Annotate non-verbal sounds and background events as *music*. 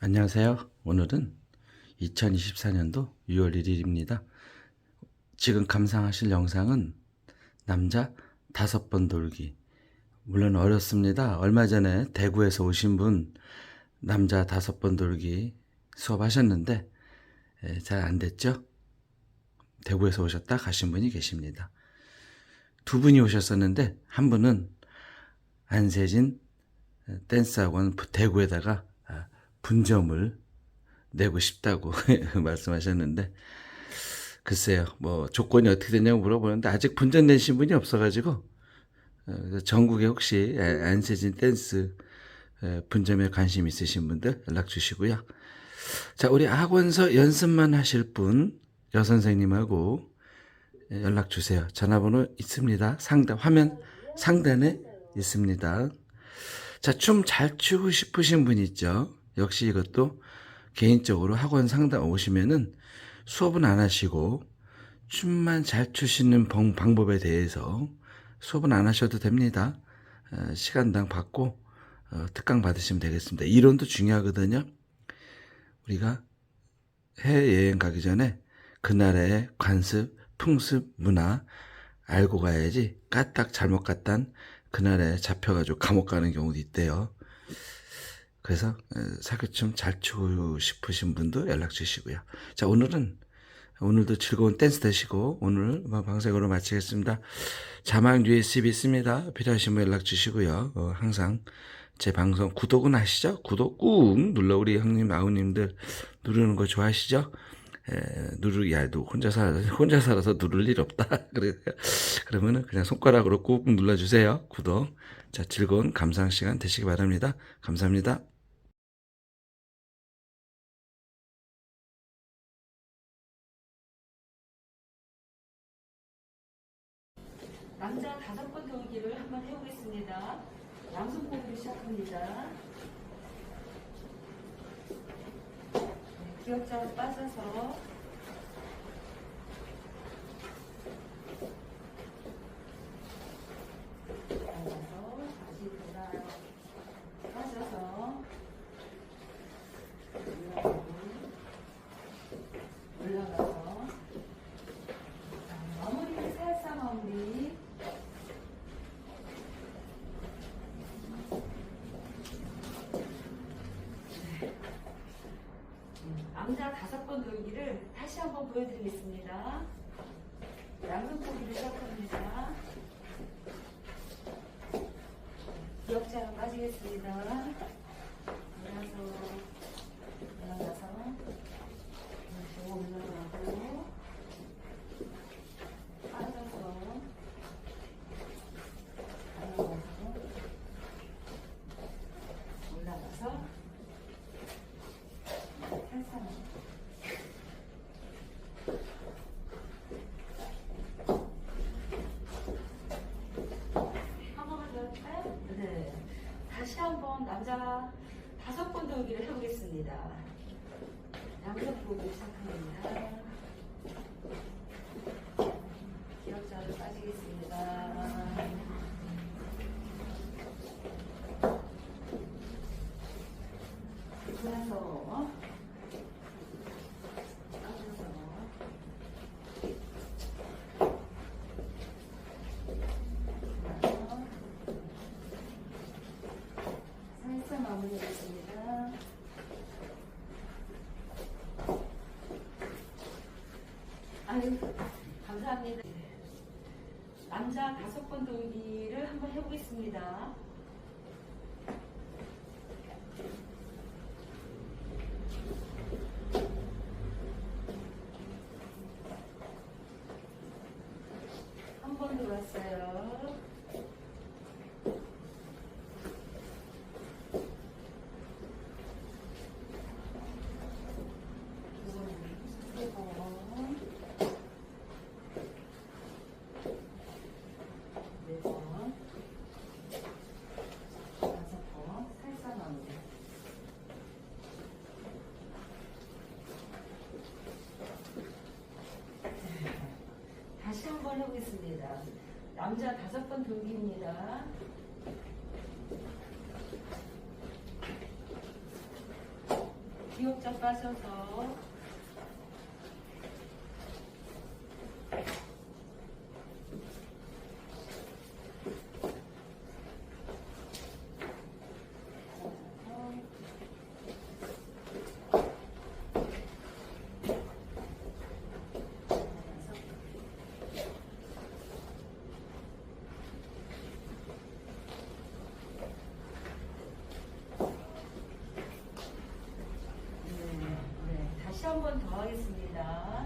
안녕하세요. 오늘은 2024년도 6월 1일입니다. 지금 감상하실 영상은 남자 다섯 번 돌기. 물론 어렵습니다. 얼마 전에 대구에서 오신 분 남자 다섯 번 돌기 수업하셨는데 잘 안 됐죠? 대구에서 오셨다 가신 분이 계십니다. 두 분이 오셨었는데 한 분은 안세진 댄스학원 대구에다가 아, 분점을 내고 싶다고 *laughs* 말씀하셨는데 글쎄요 뭐 조건이 어떻게 되냐고 물어보는데 아직 분점 내신 분이 없어가지고 어, 전국에 혹시 아- 안세진 댄스 에, 분점에 관심 있으신 분들 연락 주시고요. 자 우리 학원서 연습만 하실 분 여선생님하고 예, 연락 주세요. 전화번호 있습니다. 상단 화면 상단에 있습니다. 자, 춤 잘 추고 싶으신 분 있죠? 역시 이것도 개인적으로 학원 상담 오시면은 수업은 안 하시고 춤만 잘 추시는 방- 방법에 대해서 수업은 안 하셔도 됩니다. 어, 시간당 받고 어, 특강 받으시면 되겠습니다. 이론도 중요하거든요. 우리가 해외여행 가기 전에 그 나라의 관습, 풍습, 문화 알고 가야지 까딱 잘못 갔단 그 나라에 잡혀가지고 감옥 가는 경우도 있대요. 그래서 어, 사교춤 잘 추고 싶으신 분도 연락 주시고요. 자 오늘은 오늘도 즐거운 댄스 되시고 오늘 방송으로 마치겠습니다. 자막 USB 있습니다. 필요하신 분 연락 주시고요. 어, 항상 제 방송 구독은 하시죠? 구독 꾹 눌러 우리 형님 아우님들 누르는 거 좋아하시죠? 에, 누르기 야도 혼자 살아 혼자 살아서 누를 일 없다. *laughs* 그래 그러면은 그냥 손가락으로 꾹 눌러 주세요. 구독. 자 즐거운 감상 시간 되시기 바랍니다. 감사합니다. 남자 다섯 번 돌기를 한번 해보겠습니다. 양손목으로 시작합니다. 네, 기억자 빠져서 다시 돌아요. 빠져서 올라가고 올라가서 자, 마무리 살짝 마무리 음, 남자 다섯 번 돌기를 다시 한번 보여드리겠습니다. 양손 돌기를 시작합니다. 기억자가 빠지겠습니다. 올라서 올라가서 다시 올라가고 빠져서 올라가서 올라가서 살살 한 번만 더 할까요? 네. 다시 한번 남자 다섯 번 돌기를 해보겠습니다. 양손 보고 시작합니다. 기억자로 빠지겠습니다. 돌아서 마무리하겠습니다. 아유, 감사합니다. 남자 다섯 번 돌기를 한번 해보겠습니다. 한 번 돌았어요. 두 번, 세 번. 네 번, 다섯 번, 살살 마무리. 다시 한 번 해보겠습니다. 남자 다섯 번 돌기입니다. 기억자 빠셔서 번 더 하겠습니다.